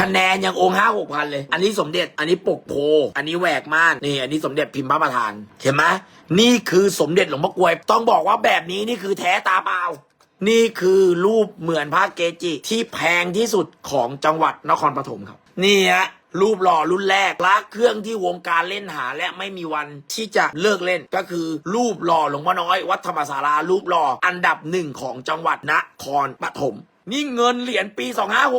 คะแนนยังองค์ห้าหกพันเลย อันนี้สมเด็จ อันนี้ปกโพ อันนี้แหวกม่านนี่ อันนี้สมเด็จพิมพ์พระประธาน เห็นไหมนี่คือสมเด็จหลวงพ่อกวย ต้องบอกว่าแบบนี้นี่คือแท้ตาเปล่า นี่คือรูปเหมือนพระเกจิที่แพงที่สุดของจังหวัดนครปฐมครับ นี่ฮะรูปหล่อรุ่นแรกพระเครื่องที่วงการเล่นหาและไม่มีวันที่จะเลิกเล่นก็คือ รูปหล่อหลวงพ่อน้อย วัดธรรมศาลารูปหล่ออันดับหนึ่งของจังหวัดนครปฐม นี่เงินเหรียญปี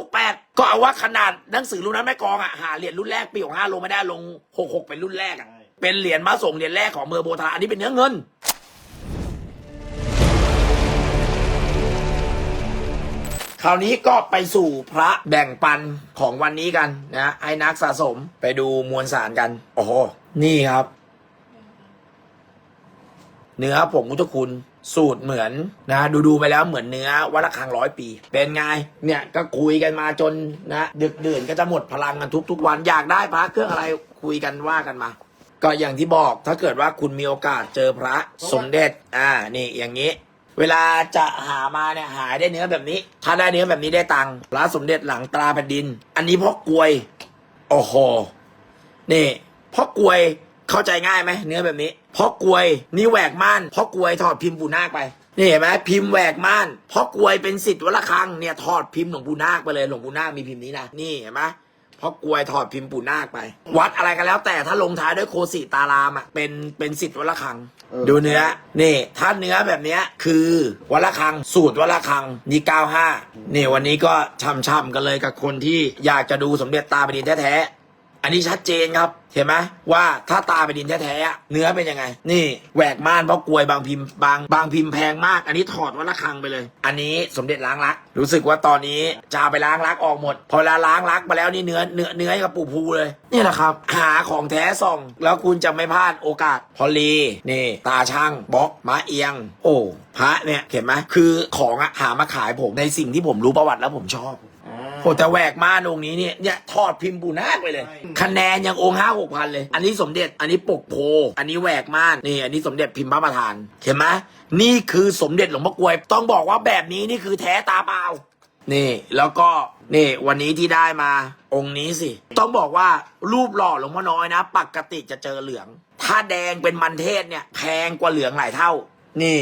2568ก็เอาว่าขนาดหนังสือรุ่นนั้นแม่กองอะหาเหรียญรุ่นแรกปี65ลงไม่ได้ลง66เป็นรุ่นแรกอะเป็นเหรียญมาส่งเหรียญแรกของเมอร์โบทาอันนี้เป็นเนื้อเงินคราวนี้ก็ไปสู่พระแบ่งปันของวันนี้กันนะให้นักสะสมไปดูมวลสารกัน โอ้โห นี่ครับ เนื้อผงพุทธคุณสูตรเหมือนนะดูดูๆไปแล้วเหมือนเนื้อวัดระฆังร้อยปี เป็นไงเนี่ยก็คุยกันมาจนนะดึกดื่นก็จะหมดพลังกันทุกๆวันอยากได้พระเครื่องอะไรคุยกันว่ากันมา ก็อย่างที่บอกถ้าเกิดว่าคุณมีโอกาสเจอพระสมเด็จอ่านี่อย่างนี้ เวลาจะหามาเนี่ยหาได้เนื้อแบบนี้ ถ้าได้เนื้อแบบนี้ได้ตังค์พระสมเด็จหลังตราแผ่นดิน อันนี้พ่อกลวยโอ้โหนี่พ่อกลวย เข้าใจง่ายไหมเนื้อแบบนี้พ่อกลวยนี่แหวกม่านพ่อกลวยถอดพิมพ์ปูนาคไปนี่เห็นไหมพิมพ์แหวกม่านพ่อกลวยเป็นสิทธิ์วัดระฆังเนี่ยถอดพิมพ์หลวงปู่นาคไปเลยหลวงปู่นาคมีพิมพ์นี้นะนี่เห็นไหมพ่อกลวยถอดพิมพ์ปู่นาคไป วัดอะไรกันแล้ว แต่ถ้าลงท้ายด้วยโคสิตารามอะเป็นเป็นสิทธิ์วัดระฆังเออดูเนื้อนี่ถ้าเนื้อแบบเนี้ยคือวัดระฆังสูตรวัดระฆังนี่เก้าห้านี่วันนี้ก็ช่ำๆกันเลยกับคนที่อยากจะดูสมเด็จตาแผ่นดินแท้ๆ อันนี้ชัดเจนครับเห็นไหมว่าถ้าตาแผ่นดินแท้ๆเนื้อเป็นยังไง นี่แหวกม่านเพราะกลวยบางพิมพ์บางบางพิมพ์แพงมาก อันนี้ถอดวัดระฆังไปเลย อันนี้สมเด็จล้างรัก รู้สึกว่าตอนนี้จะไปล้างรักออกหมด พอลาล้างรักมาแล้วนี่เนื้อเนื้อเนื้อกับปูพูเลย นี่แหละครับ หาของแท้ส่อง แล้วคุณจะไม่พลาดโอกาส พอลีนี่ ตาช่างบล็อกม้าเอียง โอ้พระเนี่ยเห็นไหมคือของอะหามาขายผมในสิ่งที่ผมรู้ประวัติแล้วผมชอบ โหแต่แหวกม่านองค์นี้เนี่ยเนี่ยทอดพิมพ์ปูนาคไปเลย คะแนนยังองค์ห้าหกพันเลย อันนี้สมเด็จอันนี้ปกโพ อันนี้แหวกม่านนี่ อันนี้สมเด็จพิมพ์พระประธานเห็นไหมนี่คือสมเด็จหลวงพ่อกลวย ต้องบอกว่าแบบนี้นี่คือแท้ตาเปล่านี่แล้วก็นี่วันนี้ที่ได้มาองค์นี้สิ ต้องบอกว่ารูปหล่อหลวงพ่อน้อยนะ ปกติจะเจอเหลือง ถ้าแดงเป็นมันเทศเนี่ย แพงกว่าเหลืองหลายเท่า นี่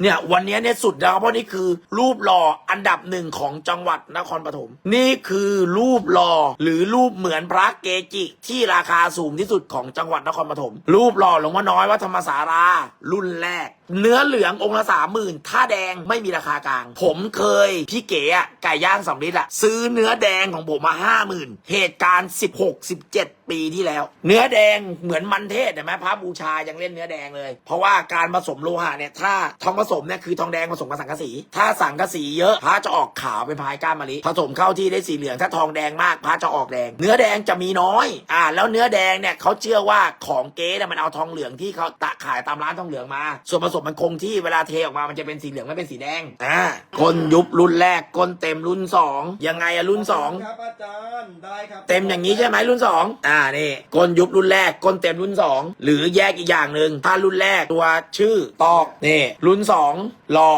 เนี่ยวันนี้เนี่ยสุดแล้วเพราะนี่คือรูปหล่ออันดับหนึ่งของจังหวัดนครปฐมนี่คือรูปหล่อหรือรูปเหมือนพระเกจิ ที่ราคาสูงที่สุดของจังหวัดนครปฐมรูปหล่อหลวงพ่อน้อยวัดธรรมสารารุ่นแรกเนื้อเหลืององค์ละสามหมื่นถ้าแดงไม่มีราคากลาง ผมเคยพี่เก๋อะไก่ย่างสำลิดอะซื้อเนื้อแดงของผมมาห้าหมื่นเหตุการณ์สิบหกสิบเจ็ดปีที่แล้ว เนื้อแดงเหมือนมันเทศเห็นไหมพระบูชายังเล่นเนื้อแดงเลย เพราะว่าการผสมโลหะเนี่ยถ้าทองผสมเนี่ยคือทองแดงผสมกับสังกะสี ถ้าสังกะสีเยอะพระจะออกขาวเป็นพายก้านมะลิผสมเข้าที่ได้สีเหลืองถ้าทองแดงมากพระจะออกแดง เนื้อแดงจะมีน้อย อ่า แล้วเนื้อแดงเนี่ยเขาเชื่อว่าของเก๊เนี่ยมันเอาทองเหลืองที่เขาตะขายตามร้านทองเหลืองมาส่วนผสมมันคงที่เวลาเทออกมามันจะเป็นสีเหลืองไม่เป็นสีแดงอ่าก้นยุบรุ่นแรกก้นเต็มรุ่นสองยังไงอะรุ่นสองครับอาจารย์ได้ครับเต็มอย่างนี้ใช่ไหมรุ่นสองอ่านี่ก้นยุบรุ่นแรกก้นเต็มรุ่นสองหรือแยกอีกอย่างหนึ่งถ้ารุ่นแรกตัวชื่อตอกนี่รุ่นสองรอ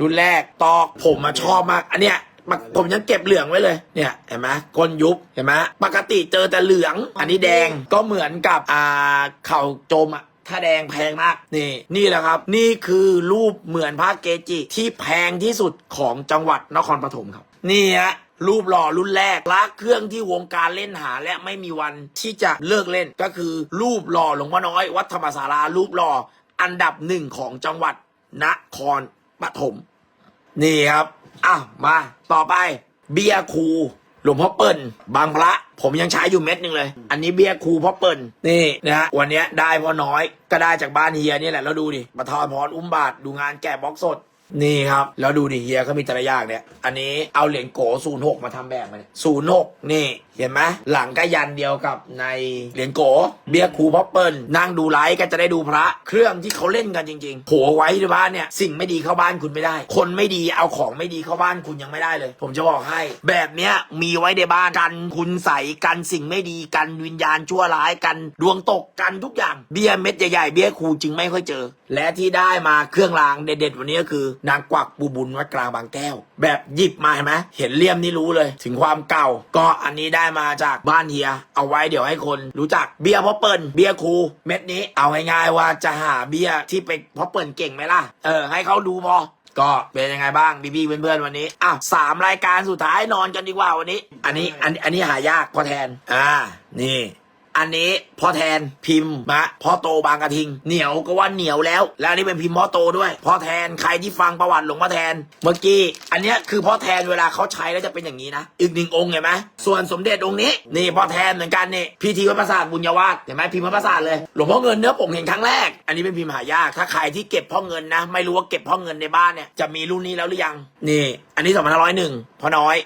รุ่นแรกตอกผมมาชอบมาก อันเนี้ยผมยังเก็บเหลืองไว้เลยเนี่ยเห็นไหมก้นยุบเห็นไหมปกติเจอแต่เหลือง อันนี้แดงก็เหมือนกับอ่าเข่าโจมอะ ถ้าแดงแพงมากนี่นี่แหละครับ นี่คือรูปเหมือนพระเกจิที่แพงที่สุดของจังหวัดนครปฐมครับ นี่ฮะรูปหล่อรุ่นแรกพระเครื่องที่วงการเล่นหาและไม่มีวันที่จะเลิกเล่นก็คือ รูปหล่อหลวงพ่อน้อย วัดธรรมศาลารูปหล่ออันดับหนึ่งของจังหวัดนครปฐมนี่ครับอะมาต่อไป เบียร์คูหลวงพ่อเปิ่นบางพระ ผมยังใช้อยู่เม็ดหนึ่งเลย อันนี้เบียร์ครูพ่อเปิ่นนี่นะฮะวันเนี้ยได้พ่อน้อยก็ได้จากบ้านเฮียนี่แหละแล้วดูดิมาทอดพรอุ้มบาทดูงานแกะบล็อกสด นี่ครับ แล้วดูดิเฮียเขามีแต่ละอย่างเนี่ย อันนี้เอาเหรียญโกศูนย์หกมาทำแบบมาเนี่ยศูนย์หกนี่ เห็นไหมหลังก็ยันเดียวกับในเหรียญโก เบียร์ครูพ่อเปิ่นนั่งดูไลฟ์ก็จะได้ดูพระ เครื่องที่เขาเล่นกันจริงๆโหไว้ในบ้านเนี่ย สิ่งไม่ดีเข้าบ้านคุณไม่ได้ คนไม่ดีเอาของไม่ดีเข้าบ้านคุณยังไม่ได้เลย ผมจะบอกให้ แบบเนี้ยมีไว้ในบ้านกันคุณใส่กันสิ่งไม่ดีกันวิญญาณชั่วร้ายกันดวงตกกันทุกอย่างเบียร์เม็ดใหญ่ๆเบียร์ครูจึงไม่ค่อยเจอ และที่ได้มาเครื่องรางเด็ดๆวันนี้ก็คือนางกวักปูบุญวัดกลางบางแก้ว แบบหยิบมาเห็นไหมเห็นเลี่ยมนี่รู้เลย ถึงความเก่า ก็อันนี้ได้มาจากบ้านเฮีย เอาไว้เดี๋ยวให้คนรู้จักเบียร์พ่อเปิลเบียร์ครูเม็ดนี้เอาง่ายๆว่าจะหาเบียร์ที่ไปพ่อเปิลเก่งไหมล่ะเออให้เขาดูพอก็เป็นยังไงบ้างพี่ๆเพื่อนๆวันนี้อ้าวสามรายการสุดท้ายนอนกันดีกว่าวันนี้ อันนี้อันอันนี้หายากพอแทน อ่า นี่ อันนี้พ่อแทนพิมพ์มะพ่อโตบางกระทิง เหนียวก็ว่าเหนียวแล้ว แล้วอันนี้เป็นพิมพ์พ่อโตด้วยพ่อแทนใครที่ฟังประวัติหลวงพ่อแทน เมื่อกี้ อันนี้คือพ่อแทนเวลาเขาใช้แล้วจะเป็นอย่างนี้นะ อีกหนึ่งองค์เห็นไหมส่วนสมเด็จองค์นี้นี่พ่อแทนเหมือนกันนี่พิธีวัดประสาทบุญยวาสเห็นไหมพิมพ์วัดประสาทเลยหลวงพ่อเงินเนื้อผงเห็นครั้งแรก อันนี้เป็นพิมพ์หายากถ้าใครที่เก็บพ่อเงินนะ ไม่รู้ว่าเก็บพ่อเงินในบ้านเนี่ยจะมีรุ่นนี้แล้วหรือยังนี่ อันนี้2501พ่อยหน้พอน้อย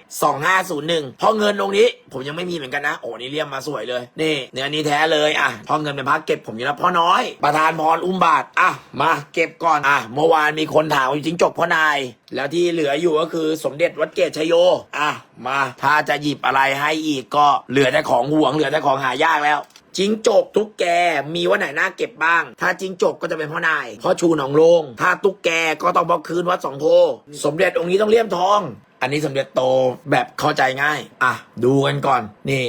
2501พ่อเงินองค์นี้ ผมยังไม่มีเหมือนกันนะ โอ้นี่เลี่ยมมาสวยเลย นี่เนื้อนี้แท้เลยอะพ่อเงินเป็นพระเก็บผมอยู่แล้วพ่อน้อย ประธานพรอุ้มบาทอะมาเก็บก่อนอะเมื่อวานมีคนถามว่จริงจกพ่อนาย แล้วที่เหลืออยู่ก็คือสมเด็จวัดเกตชโยอะมาถ้าจะหยิบอะไรให้อีกก็เหลือแต่ของห่วงเหลือแต่ของหายากแล้วจิงจกตุ๊กแกมีวันไหนน่าเก็บบ้าง ถ้าจิงจกก็จะเป็นพ่อนายพ่อชูหนองโลงถ้าตุ๊กแกก็ต้องพ่อคืนวัดสองโพสมเด็จองค์นี้ต้องเลี่ยมทอง อันนี้สำเร็จโตแบบเข้าใจง่าย อะ ดูกันก่อน นี่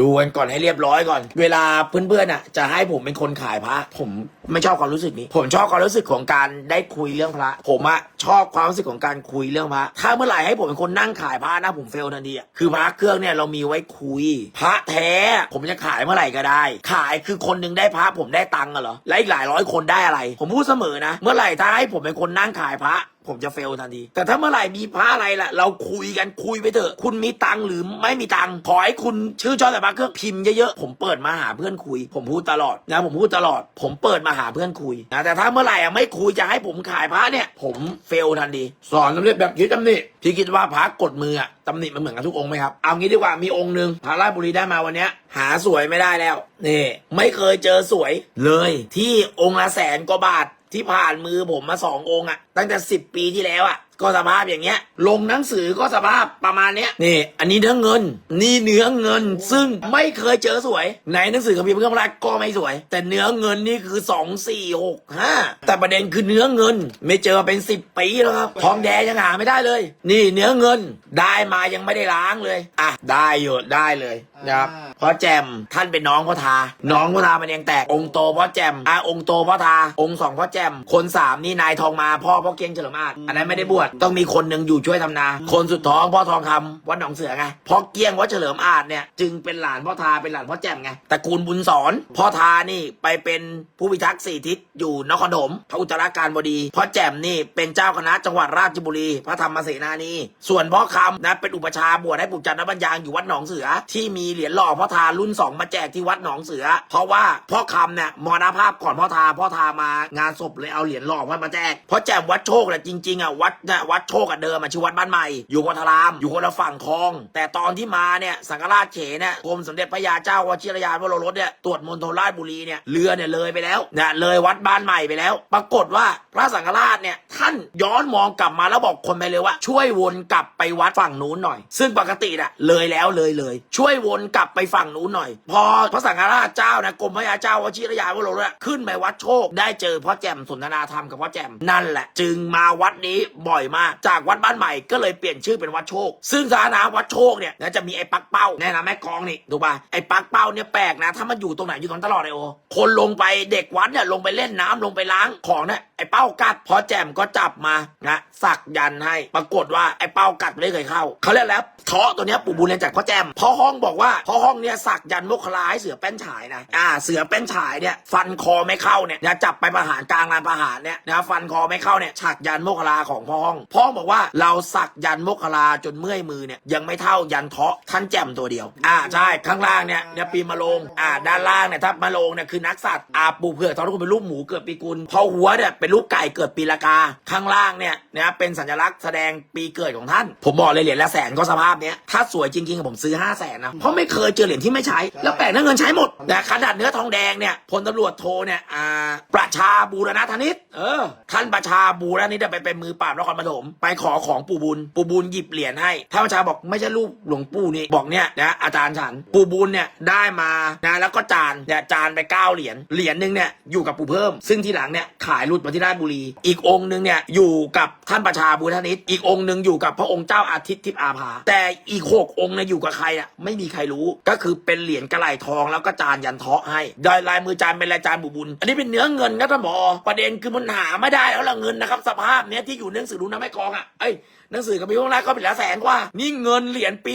ดูกันก่อนให้เรียบร้อยก่อน เวลาเพื่อนๆอะ จะให้ผมเป็นคนขายพระผมไม่ชอบความรู้สึกนี้ ผมชอบความรู้สึกของการได้คุยเรื่องพระ ผมอะชอบความรู้สึกของการคุยเรื่องพระ ถ้าเมื่อไหร่ให้ผมเป็นคนนั่งขายพระนะผมเฟลทันทีอะคือพระเครื่องเนี่ยเรามีไว้คุย พระแท้ ผมจะขายเมื่อไหร่ก็ได้ ขายคือคนหนึงได้พระผมได้ตังค์อะเหรอ และอีกหลายร้อยคนได้อะไร ผมพูดเสมอนะ เมื่อไหร่ถ้าให้ผมเป็นคนนั่งขายพระผมจะเฟลทันที แต่ถ้าเมื่อไหร่มีพระอะไรล่ะ เราคุยกันคุยไปเถอะ คุณมีตังค์หรือไม่มีตังค์ขอให้คุณชื่อชอแต่พระเครื่องพิมพ์เยอะๆ ผมเปิดมาหาเพื่อนคุย ผมพูดตลอดนะ ผมพูดตลอด ผมเปิดมาหาเพื่อนคุยนะแต่ถ้าเมื่อไหร่อะไม่คุยจะให้ผมขายพระเนี่ย ผมเฟลทันทีสอนสำเร็จแบบคิดตำหนิที่คิดว่าพระกดมืออะตำหนิมันเหมือนกันทุกองค์ไหมครับเอางี้ดีกว่ามีองค์หนึ่งพระราชบุรีได้มาวันเนี้ย หาสวยไม่ได้แล้วนี่ไม่เคยเจอสวยเลย ที่องค์ละแสนกว่าบาทที่ผ่านมือผมมาสององค์อะตั้งแต่สิบปีที่แล้วอะก็สภาพอย่างเงี้ย ลงหนังสือก็สภาพประมาณเนี้ยนี่ อันนี้เนื้อเงิน นี่เนื้อเงิน ซึ่งไม่เคยเจอสวยในหนังสือคัมภีร์พระคัมภีร์ก็ไม่สวย แต่เนื้อเงินนี่คือสองสี่หกห้าแต่ประเด็นคือเนื้อเงิน ไม่เจอเป็นสิบปีแล้วครับทองแดงยังหาไม่ได้เลย นี่เนื้อเงินได้มายังไม่ได้ล้างเลยอะได้อยู่ได้เลยนะครับพ่อแจมท่านเป็นน้องพ่อทา น้องพ่อทามันยังแตกองค์โตพ่อแจมอะองค์โตพ่อทา องค์สองพ่อแจมคนสามนี่นายทองมาพ่อพ่อเกียงเฉลิมอาจอันนั้นไม่ได้บวชต้องมีคนหนึ่งอยู่ช่วยทำนา คนสุดท้องพ่อทองคำวัดหนองเสือไงพ่อเกียงวัดเฉลิมอาจเนี่ยจึงเป็นหลานพ่อทาเป็นหลานพ่อแจมไงตระกูลบุญสอนพ่อทานี่ไปเป็นผู้พิทักษ์สี่ทิศอยู่นครถมพระอุตราการบดีพ่อแจมนี่เป็นเจ้าคณะจังหวัดราชบุรี พระธรรมเสนานีส่วนพ่อคำนะเป็นอุปชฌาย์บวชให้ปู่จันทบรรยางอยู่วัดหนองเสือ ที่มีเหรียญหล่อพ่อทารุ่นสองมาแจกที่วัดหนองเสือ เพราะว่าพ่อคำเนี่ยมรณภาพก่อนพ่อทาพ่อทามางานศพเลยเอาเหรียญหล่อมาแจกพ่อแจมวัดโชคแหละจริงๆอะวัดเนี่ยวัดโชคอะเดิมอะชื่อวัดบ้านใหม่อยู่วัดทราม อยู่คนละฝั่งคลอง แต่ตอนที่มาเนี่ยสังฆราชเขเนี่ยกรมสมเด็จพระยาเจ้าวชิรยานวโรรสเนี่ยตรวจมณฑลราชบุรีเนี่ยเรือเนี่ยเลยไปแล้วเนี่ยเลยวัดบ้านใหม่ไปแล้ว ปรากฏว่าพระสังฆราชเนี่ยท่านย้อนมองกลับมาแล้วบอกคนไปเลยว่า ช่วยวนกลับไปวัดฝั่งนู้นหน่อย ซึ่งปกติน่ะเลยแล้วเลยเลย ช่วยวนกลับไปฝั่งนู้นหน่อย พอพระสังฆราชเจ้านะกรมพระยาเจ้าวชิรยานวโรรสขึ้นไปวัดโชคได้เจอพ่อแจ่มสนทนาธรรมกับพ่อแจ่มนั่นแหละจึงมาวัดนี้บ่อยมาก จากวัดบ้านใหม่ก็เลยเปลี่ยนชื่อเป็นวัดโชค ซึ่งสานารณะวัดโชคเนี่ยนะจะมีไอ้ปักเป้าแน่นะแม่กองนี่ถูกป่ะไอ้ปักเป้าเนี่ยแปลกนะ ถ้ามันอยู่ตรงไหนอยู่ตรงตลอดเลยโอคนลงไปเด็กวัดเนี่ยลงไปเล่นน้ำลงไปล้างของเนี่ย อ้เป้ากัดพอแจ่มก็จับมานะสักยันให้ปรากฏว่าไอ้เป้ากัดไม่เคยเข้าเขาเรียกแล้วเทาะตัวเนี้ยปู่บุญเรียนจากพ่อแจ่มพ่อห้องบอกว่าพ่อห้องเนี่ยสักยันต์โมคลาให้เสือแป้นฉายนะอ่าเสือแป้นฉายเนี่ยฟันคอไม่เข้าเนี่ยนะจับไปประหารกลางลานประหารเนี่ยนะฟันคอไม่เข้าเนี่ยฉักยันต์โมคลาของพ่อห้องพ่อบอกว่าเราสักยันต์โมคลาจนเมื่อยมือเนี่ยยังไม่เท่ายันเทาะท่านแจ่มตัวเดียว อ่าใช่ข้างล่างเนี่ยเนี่ยปีมะโรงอ่าด้านล่างเนี่ยถ้ามะโรงเนี่ยคือนักสัตว์อาปูเผือกตอนทุกคนเป็นรูปหมูเกิดปีกุลพอหัวเนี่ยเป็นรูปไก่เกิดปีละกา ข้างล่างเนี่ยนะเป็นสัญลักษณ์แสดงปีเกิดของท่าน ผมบอกเลยเหรียญละแสนก็สภาพเนี้ยถ้าสวยจริงๆผมซื้อ5 0 0แสนนะเพราะไม่เคยเจอเหรียญที่ไม่ใช้ แล้วแปลกนะเงินใช้หมดแต่ขนาดเนื้อทองแดงเนี่ยพลตำรวจโทเนี่ยอ่าประชาบูรณธนิตเออ ท่านประชาบูแล้วนี่จะไปเป็นมือปราบนครปฐมไปขอของปู่บุญปู่บุญหยิบเหรียญให้ท่านประชาบอกไม่ใช่รูปหลวงปู่นี่บอกเนี่ยนะอาจารย์ฉันปู่บุญเนี่ยได้มานะแล้วก็จานเนี่ยจานไปเก้าเหรียญเหรียญหนึ่งเนี่ยอยู่กับปู่เพิ่ม ซึ่งทีหลังเนี่ยขายหลุดมาที่ราชบุรี อีกองค์หนึ่งเนี่ยอยู่กับท่านประชาบุญธนิตอีกองค์หนึ่งอยู่กับพระองค์เจ้าอาทิตย์ทิพย์อาภา แต่อีกหกองค์เนี่ยอยู่กับใครอะไม่มีใครรู้ก็คือเป็นเหรียญกระไหลทองแล้วก็จานยันเทาะให้โดยลายมือจานเป็นลายจานปู่บุญ อันนี้เป็นเนื้อเงินครับท่านผอประเด็นคือมันหาไม่ได้แล้วละเงินนะครับสภาพเนี้ยที่อยู่ในหนังสือรู้นะแม่กองอะเอ้ยหนังสือกับพี่พงษ์แรกก็เป็นละแสนกว่า นี่เงินเหรียญปี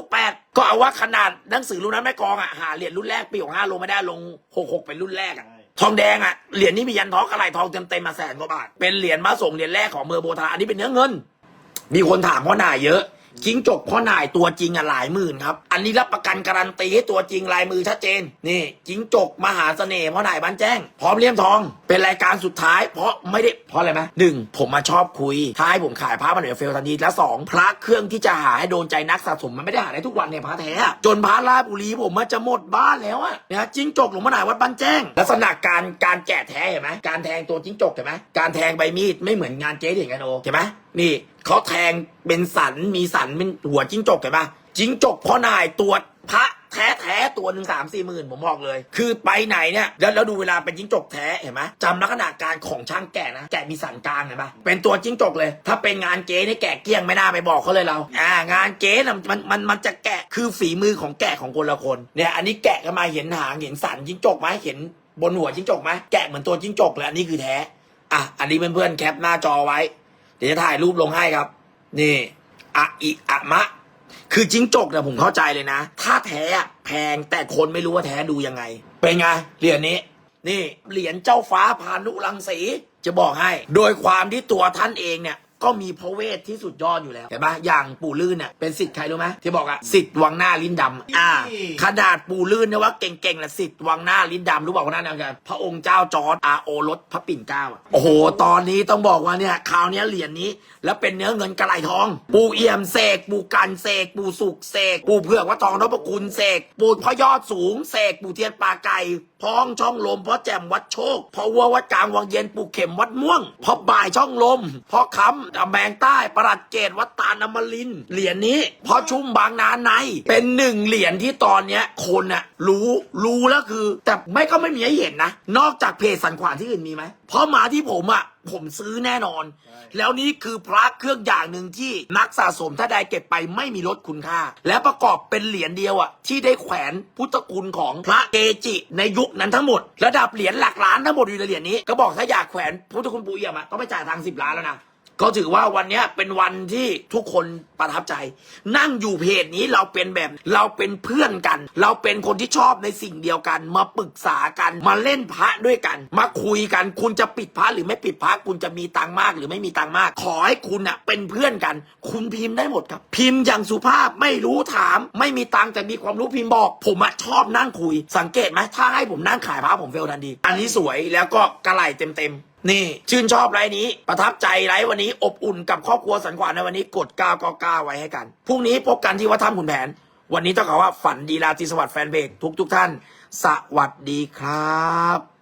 2568 ก็เอาว่าขนาดหนังสือรู้นแม่กองอะหาเหรียญรุ่นแรกปี65ลงไม่ได้ลง 66 เป็นรุ่นแรกอะ ทองแดงอะเหรียญนี้มียันทอกระไรทองเต็มเต็มมาแสนกว่าบาท เป็นเหรียญมาส่งเหรียญแรกของเมืองโบทาอันนี้เป็นเนื้อเงิน มีคนถามพ่อหน่ายเยอะ จิ้งจกพ่อหน่ายตัวจริงอะหลายหมื่นครับ อันนี้รับประกันการันตีให้ตัวจริงลายมือชัดเจน นี่จิ้งจกมหาเสน่ห์พ่อหน่ายบ้านแจ้ง พร้อมเลี่ยมทอง เป็นรายการสุดท้าย เพราะไม่ได้เพราะอะไรไหมหนึ่งผมมาชอบคุยถ้าให้ผมขายพระมันเดี๋ยวเฟลทันทีและสองพระเครื่องที่จะหาให้โดนใจนักสะสมมันไม่ได้หาได้ทุกวันเนี่ยพระแท้จนพระราบุรีผมมันจะหมดบ้านแล้วอะนะจิ้งจกหลวงพ่อหน่ายวัดบ้านแจ้ง ลักษณะการการแกะแท้เห็นไหมการแทงตัวจิ้งจกเห็นไหมการแทงใบมีดไม่เหมือนงานเจ๊ที่เห็นกันโอเห็นไหม นี่เขาแทงเป็นสันมีสันเป็นหัวจิ้งจกเห็นปะจิ้งจกพ่อนายตัวพระแท้แท้ตัวหนึ่งสามสี่หมื่นผมบอกเลย คือไปไหนเนี่ยแล้วแล้วดูเวลาเป็นจิ้งจกแท้เห็นไหมจำลักษณะการของช่างแกะนะแกะมีสันกลางเห็นปะเป็นตัวจิ้งจกเลย ถ้าเป็นงานเก๊นี่แกะเกลี้ยงไม่น่าไปบอกเขาเลยเราอ่างานเก๊นะมันมันมันจะแกะคือฝีมือของแกะของคนละคนเนี่ยอันนี้แกะกันมาเห็นหางเห็นสันจิ้งจกไหมเห็นบนหัวจิ้งจกไหมแกะเหมือนตัวจิ้งจกเลยอันนี้คือแท้อะอันนี้เพื่อนๆแคปหน้าจอไว้ ดี๋ยวจะถ่ายรูปลงให้ครับ นี่อะอิอะมะ คือจิ้งจกเนี่ยผมเข้าใจเลยนะ ถ้าแท้อะแพงแต่คนไม่รู้ว่าแท้ดูยังไง เป็นไงเหรียญนี้ นี่เหรียญเจ้าฟ้าพานุรังสีจะบอกให้ โดยความที่ตัวท่านเองเนี่ย ก็มีพระเวทที่สุดยอดอยู่แล้วเห็นปะอย่างปู่ลื่นเนี่ยเป็นสิทธิ์ใครรู้ไหมที่บอกอะสิทธิ์วังหน้าลิ้นดำอ่าขนาดปู่ลื่นเนี่ยว่าเก่งๆแหละสิทธิ์วังหน้าลิ้นดำรู้บอกว่าหน้าดำกันพระองค์เจ้าจอร์ดอาโอรสพระปิ่นเกล้าอะโอ้โห ตอนนี้ต้องบอกว่าเนี่ยคราวเนี้ยเหรียญนี้ แล้วเป็นเนื้อเงินกระไหลทอง ปู่เอี่ยมเสกปู่กันเสกปู่สุกเสกปู่เผือกวัดทองนพคุณเสกปู่พระยอดสูงเสกปู่เทียนปลาไก่ พ้องช่องลมพ่อแจ่มวัดโชคพ่อวัววัดกลางวังเย็นปู่เข็มวัดม่วงพ่อบ่ายช่องลมพ่อคำอำแมงใต้ประหลัดเกตวัดตาลอมรินเหรียญนี้พ่อชุ่มบางนาใน เป็นหนึ่งเหรียญที่ตอนเนี้ยคนอะรู้รู้แล้วคือ แต่ไม่ก็ไม่มีให้เห็นนะ นอกจากเพจสันขวานที่อื่นมีไหมเพราะมาที่ผมอะผมซื้อแน่นอน แล้วนี่คือพระเครื่องอย่างหนึ่งที่นักสะสมถ้าใดเก็บไปไม่มีลดคุณค่า และประกอบเป็นเหรียญเดียวอะ ที่ได้แขวนพุทธคุณของพระเกจิในยุคนั้นทั้งหมด ระดับเหรียญหลักล้านทั้งหมดอยู่ในเหรียญนี้ ก็บอกถ้าอยากแขวนพุทธคุณปูเอี่ยมอะต้องไปจ่ายทางสิบล้านแล้วนะ ก็ถือว่าวันนี้เป็นวันที่ทุกคนประทับใจ นั่งอยู่เพจนี้เราเป็นแบบเราเป็นเพื่อนกัน เราเป็นคนที่ชอบในสิ่งเดียวกัน มาปรึกษากัน มาเล่นพระด้วยกัน มาคุยกัน คุณจะปิดพระหรือไม่ปิดพระคุณจะมีตังมากหรือไม่มีตังมาก ขอให้คุณอะเป็นเพื่อนกัน คุณพิมพ์ได้หมดครับ พิมพ์อย่างสุภาพไม่รู้ถาม ไม่มีตังแต่มีความรู้พิมพ์บอก ผมอะชอบนั่งคุย สังเกตไหมถ้าให้ผมนั่งขายพระผมเฟลทันทีอันนี้สวยแล้วก็กระไหลเต็มๆ นี่ ชื่นชอบไลฟ์นี้ ประทับใจไลฟ์วันนี้ อบอุ่นกับครอบครัวสันขวานในวันนี้กดก้าวก็ก้าวไว้ให้กันพรุ่งนี้พบกันที่วัดถ้ำขุนแผน วันนี้ต้องขอว่าฝันดีราตรีสวัสดิ์แฟนเพจทุกทุกท่าน สวัสดีครับ